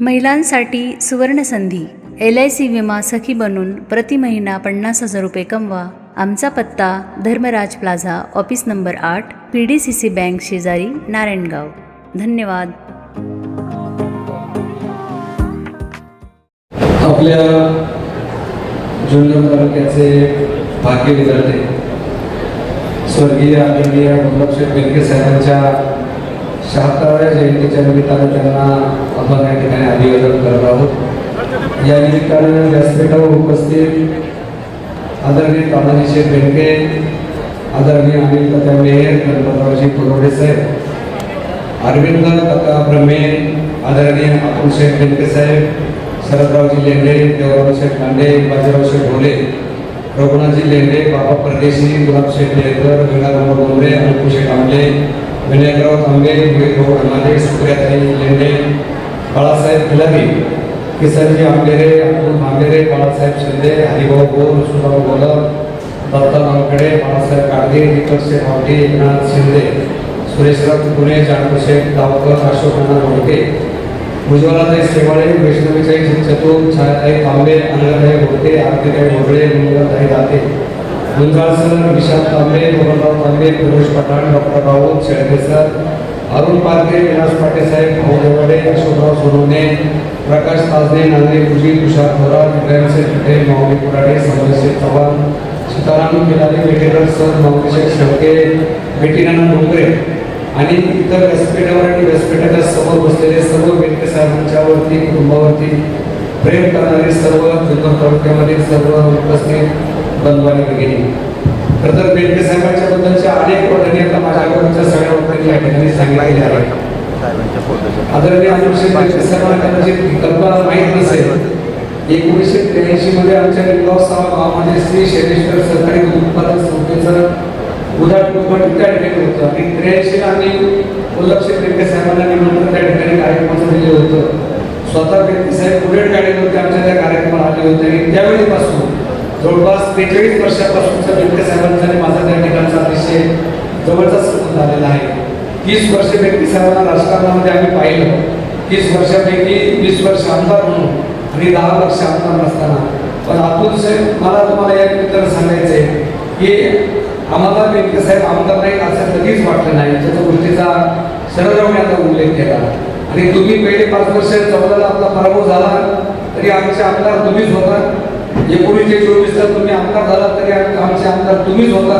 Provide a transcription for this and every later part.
महिलांसाठी सुवर्णसंधी L I C विमा सखी बनून प्रति महिना पन्नास हजार रुपये कमवा. आमचा पत्ता धर्मराज प्लाझा ऑफिस नंबर आठ P D C C bank शेजारी नारायणगाव. धन्यवाद. आपल्या जुन्नर तालुक्याचे भाग्य विधाते स्वर्गीय आदरणीय वल्लभशेठ बेनके साहेबांच्या शहात्तराव्या जयंतीच्या निमित्तानं त्यांना आपण अभिवादन करत आहोत या उपस्थित आदरणीय शेठ बेनके आदरणीय अनिल तथा मेयर गणपतरावजी पुरवडे साहेब अरविंद तथा ब्रह्मे आदरणीय अतुल शेठ बेनके साहेब शरदरावजी लेंडे देवराव शेठ लांडे बाजीराव शेठ ढोले रघुनाथजी लेंडे बाबा परदेशी, गुलाब शेठ लेकर गंगाराम डोंगरे अंकु शेठ आंबले विनायकराव तांबे सुप्रियाताई लेंडे बाळासाहेब खिलारी किसनजी आंबेरे अतुल भांबेरे बाळासाहेब शिंदे हरिभाऊ गोल सुभाऊ गोलर दत्ता नामकडे बाळासाहेब काळगे दीपक शेठ आवटे एकनाथ शिंदे सुरेशराव पुणे जानू शेठ गावकर अशोकनाथ नाना मोडके उज्ज्वलाताई शेवाळे वैष्णवीताई चतुर छायाताई तांबे अनघाताई भोटे आरतीताई भोगळे मंगलताई दाते गुंजाळ सर विशाल तांबे मोहनराव तांबे पुरुष पठाण डॉक्टर राऊत शेळके सर अरुण पारखे विलास पाटे साहेब भाऊ देवडे अशोकराव सोनवणे प्रकाश ताजने नांदे गुजी तुषार थोरात इब्राहिम पिठे माऊली कुराडे समरसे चव्हाण सीताराम खिलारी वेटेकर सर माऊलीशेठ शेळके बेटीनाना डोंगरे आणि इतर व्यासपीठावर आणि व्यासपीठाच्या समोर बसलेले सर्व व्यक्ती साहेबांच्यावरती कुटुंबावरती प्रेम करणारे सर्व जुन्नर तालुक्यामधील सर्व उपस्थित बंधू आणि भगिनी खरं तर बेटके साहेबांच्या बद्दलच्या अनेक पद्धती आता माझ्याकडच्या सगळ्या लोकांनी या ठिकाणी सांगितलेल्या आहेत. आदरणीय साहेबांना कदाचित कल्पना माहीत नसेल. एकोणीसशे त्र्याऐंशी मध्ये आमच्या निमगाव गावामध्ये श्री शैलेश्वर सहकारी दूध उत्पादक संस्थेचं उदाहरण उद्घाटन त्या ठिकाणी होतं. आणि त्र्याऐंशीला आम्ही साहेबांना निमंत्रण त्या ठिकाणी कार्यक्रमाचं दिलं होतं. स्वतः साहेब गाडीवरती आमच्या त्या कार्यक्रमाला आले होते आणि त्यावेळीपासून जवळपास त्रेचाळीस वर्षापासूनचा व्यक्ती साहेबांचा माझा त्या ठिकाणचा अतिशय जवळचा संबंध आलेला आहे. तीस वर्ष व्यक्ती साहेबांना राजकारणामध्ये आम्ही पाहिलं. तीस वर्षापैकी वीस वर्ष आमदार म्हणून आणि दहा वर्ष आमदार नसताना. पण अतुल साहेब मला तुम्हाला या निमित्तानं सांगायचं आहे की आम्हाला व्यक्ती साहेब आमदार नाही असं कधीच वाटलं नाही. त्याच्या गोष्टीचा शरदरावने आता उल्लेख केला. आणि तुम्ही पहिले पाच वर्ष चौदाला आपला पराभव झाला तरी आमचे आमदार तुम्हीच होता. एकोणीसशे चोवीसला तुम्ही आमदार झाला तरी आमचे आमदार तुम्हीच होता.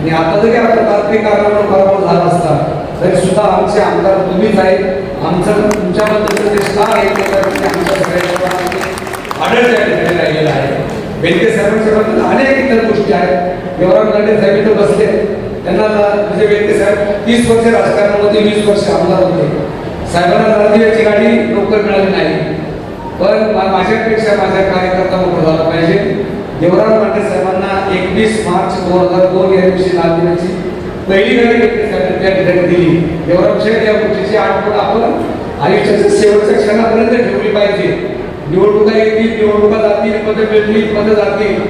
आणि आता जरी आपला तांत्रिक कारणावर बरोबर झाला असता तरी सुद्धा आमचे आमदार तुम्हीच आहेत. आमचं तुमच्याबद्दल जे स्टार आहे ते आमच्या सगळ्यांच्या आढळ त्या ठिकाणी आहे बेनके साहेबांच्या बद्दल अनेक इतर गोष्टी आहेत. देवराम लांडे साहेब इथं बसले. त्यांना म्हणजे बेनके साहेब तीस वर्ष राजकारणामध्ये वीस वर्ष आमदार होते साहेबांना राजकीयाची गाडी लवकर मिळाली नाही. पण माझ्यापेक्षा माझ्या कार्यकर्ता मोठा झाला. वीस मार्च दोन हजार दोन या दिवशी लाल दिनाची पहिली गाडी त्या ठिकाणी दिली. देवराम शेठ या गोष्टीची आठवण आपण आयुष्याच्या शेवटच्या क्षणापर्यंत ठेवली पाहिजे. निवडणुका येतील निवडणुका जातील पदं मिळतील पदं जातील.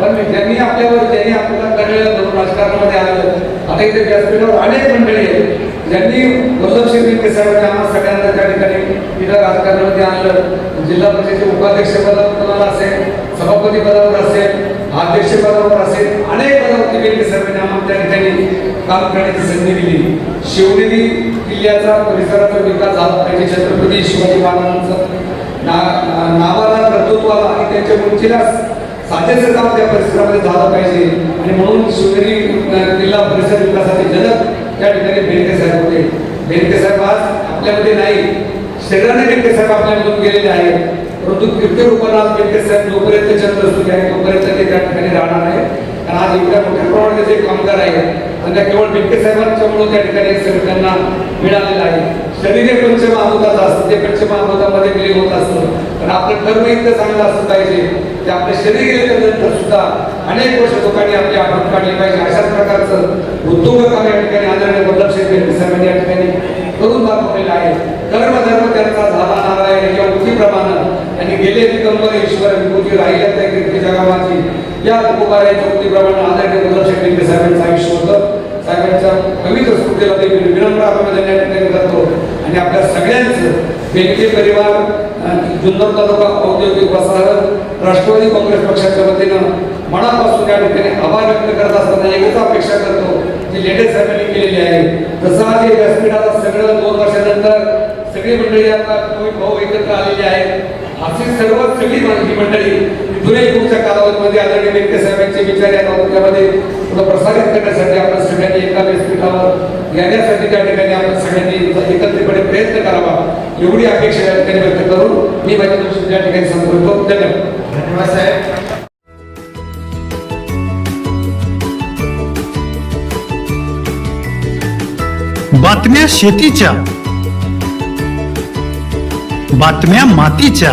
पण ज्यांनी आपल्यावर ज्यांनी आपल्याला कळलेलं धरून राजकारणामध्ये आलं आता इथे व्यासपीठावर अनेक मंडळी आहेत. ज्यांनी वल्लभ शेट्टी साहेबांनी आम्हा सगळ्यांना त्या ठिकाणी इथं राजकारणामध्ये आणलं. जिल्हा परिषदेचे उपाध्यक्ष पदावर असेल? सभापती पदावर असेल? अध्यक्ष पदावर असेल अनेक पदावरती बेनके साहेबांनी आम्हाला त्या ठिकाणी काम करण्याची संधी दिली. शिवनेरी किल्ल्याचा परिसराचा विकास झाला पाहिजे. छत्रपती शिवाजी महाराजांचा ना नावाला कर्तृत्वाला आणि त्यांच्या उंचीला साजेचं काम त्या परिसरामध्ये झालं पाहिजे. आणि म्हणून शिवनेरी किल्ला परिसर विकासाचे जनक त्या ठिकाणी बेनके साहेब होते. बेनके साहेब आज आपल्यामध्ये नाही. शरीराने बेनके साहेब आपल्यामधून गेलेले आहेत. परंतु कीर्ती रूपानं आज साहेब जोपर्यंत चंद्रस्तुती आहे तोपर्यंत ते त्या ठिकाणी राहणार आहे कारण आज एवढ्या मोठ्या प्रमाणात जे कामगार आहेत त्यांना त्या केवळ बेनके साहेबांच्यामुळे त्या ठिकाणी त्यांना मिळालेलं आहे. शरीर हे पंचमहाभूताचं असतं ते पंचमहाभूतामध्ये विलीन होत असतं. पण आपलं कर्म इतकं चांगलं असलं पाहिजे ते आपलं शरीर गेल्यानंतर सुद्धा अनेक वर्ष लोकांनी आपली आठवण काढली पाहिजे. अशाच प्रकारचं उद्योग काम या ठिकाणी आदरणीय वल्लभ शेठ साहेबांनी या ठिकाणी करून दाखवलेलं आहे. कर्म धर्म त्यांचा झाला नारायण याच्या उक्तीप्रमाणे आणि गेले दिगंबर ईश्वर विभूती राहिल्या त्या कीर्ती जगामाची या तुकोबाराच्या उक्तीप्रमाणे आदरणीय वल्लभ शेठ साहेबांचं आयुष्य होतं. साहेबांच्या पवित्र स्मृतीला ते विनम्र आपण ठिकाणी करतो. आणि आपल्या सगळ्यांचं बेनके परिवार जुन्नर तालुका औद्योगिक वसाहत राष्ट्रवादी काँग्रेस पक्षाच्या वतीनं मनापासून या ठिकाणी आभार व्यक्त करत असताना एकच अपेक्षा करतो जी लेटेस्ट साहेबांनी केलेली आहे. जसं आज व्यासपीठाला सगळं दोन वर्षानंतर सगळी मंडळी आता तुम्ही भाऊ एकत्र आलेली आहेत. सर्व सगळी ही मंडळी इथूनही पुढच्या कालावधीमध्ये आदरणीय व्यक्ती साहेबांचे विचार या तालुक्यामध्ये प्रसारित करण्यासाठी आपण सगळ्यांनी एका व्यासपीठावर येण्यासाठी त्या ठिकाणी आपण सगळ्यांनी एकत्रितपणे प्रयत्न करावा. एवढी अपेक्षा या ठिकाणी व्यक्त करून मी माझ्या दृष्टीने त्या ठिकाणी संपर्क धन्यवाद. धन्यवाद साहेब. बातम्या शेतीच्या बातम्या मातीच्या